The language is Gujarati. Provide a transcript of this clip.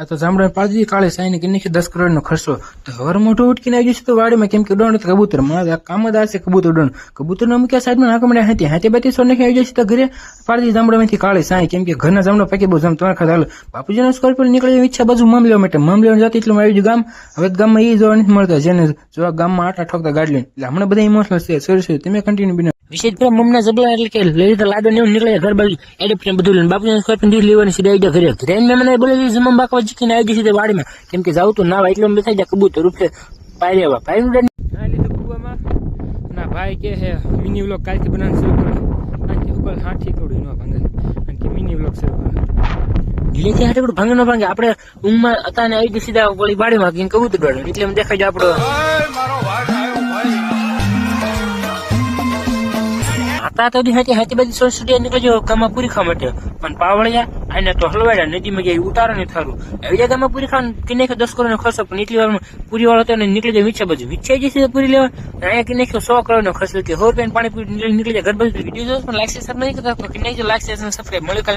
આ તો જામડા પાડી કાળે સાઈને કે નાખી દસ કરોડ નો ખર્ચો. તો હવાર મોટું ઉટકીને આવી જશે તો વાડીમાં કેમ કે ઉડાણ કબૂતર. મને કામ જ આવશે કબૂતર ઉડાણ કબૂતર નો મૂક્યા સાઈડમાં નાખો મળ્યા હતી હાથે બાતી સો નાખી આવી જશે તો ઘરે? પાડી જામડામાંથી કાળે સાઈ કેમ કે ઘરના જામડા પાકી બહુ જામ તમારે ખાતા હાલ બાપુજીનો સ્કોર્પિયો નીકળી ઈચ્છા બાજુ મામલે માટે. મામલે જતી એટલે આવી ગામ. હવે ગામમાં એ જોવા નથી મળતા. જેને જોવા ગામમાં આટા ઠોકતા ગાડી લઈને. એટલે હમણાં બધા ઇમોશનલ છે. સોરી સોરી તમે કન્ટિન્યુ બિના વિશેષ પ્રેમ મમના જબલા એટલે કે લઈ તો લાડો ને નીકળે ઘર બાજુ ને બધું લઈને બાપુજી સ્કોર્પિયન દીધ લેવાની સીધા આવી ઘરે ઘરે મેં મને બોલે જમવા બાકવા જીકીને આવી સીધે વાડીમાં. કેમ કે જાવ તો ના એટલે મેં થઈ જાય કબૂતર રૂપે પાયરે આવા. પાયરે ના લીધું કુવામાં. ના ભાઈ કે હે મિની વ્લોગ કાલથી બનાવવાનું શરૂ કરો. આથી ઉપર હાથી થોડું ન ભાંગે. કારણ કે મિની વ્લોગ શરૂ કરો. લીલેથી હાટે બધું ભાંગે ન ભાંગે. આપણે ઊંઘમાં હતા ને આવી સીધા વળી વાડીમાં કે કબૂતર એટલે એમ દેખાય આપણો હતા તો હાથી હાથી બધી સોસાયટી નીકળજો ગામમાં પૂરી ખાવા માટે. પણ પાવળિયા અને તો હલવાડ્યા નદીમાં ગયા ઉતારો ને થારું. એવી ગામમાં પૂરી ખાવાનું કિને દસ કરોડ નો ખર્ચો, પણ એટલી વારમાં પૂરી વાળો હતો ને નીકળી જાય મીઠા બાજુ. વિચાઈ જશે પૂરી લેવા. અહીંયા કિને સો કરોડ નો ખર્ચો, કે સો રૂપિયા પાણી પૂરી નીકળી જાય, ઘર બાજુ વીડિયો જોયો પણ લાઈક સબસ્ક્રાઈબ નહીં કરતા કિને લાઈક સબસ્ક્રાઈબ મળ્યું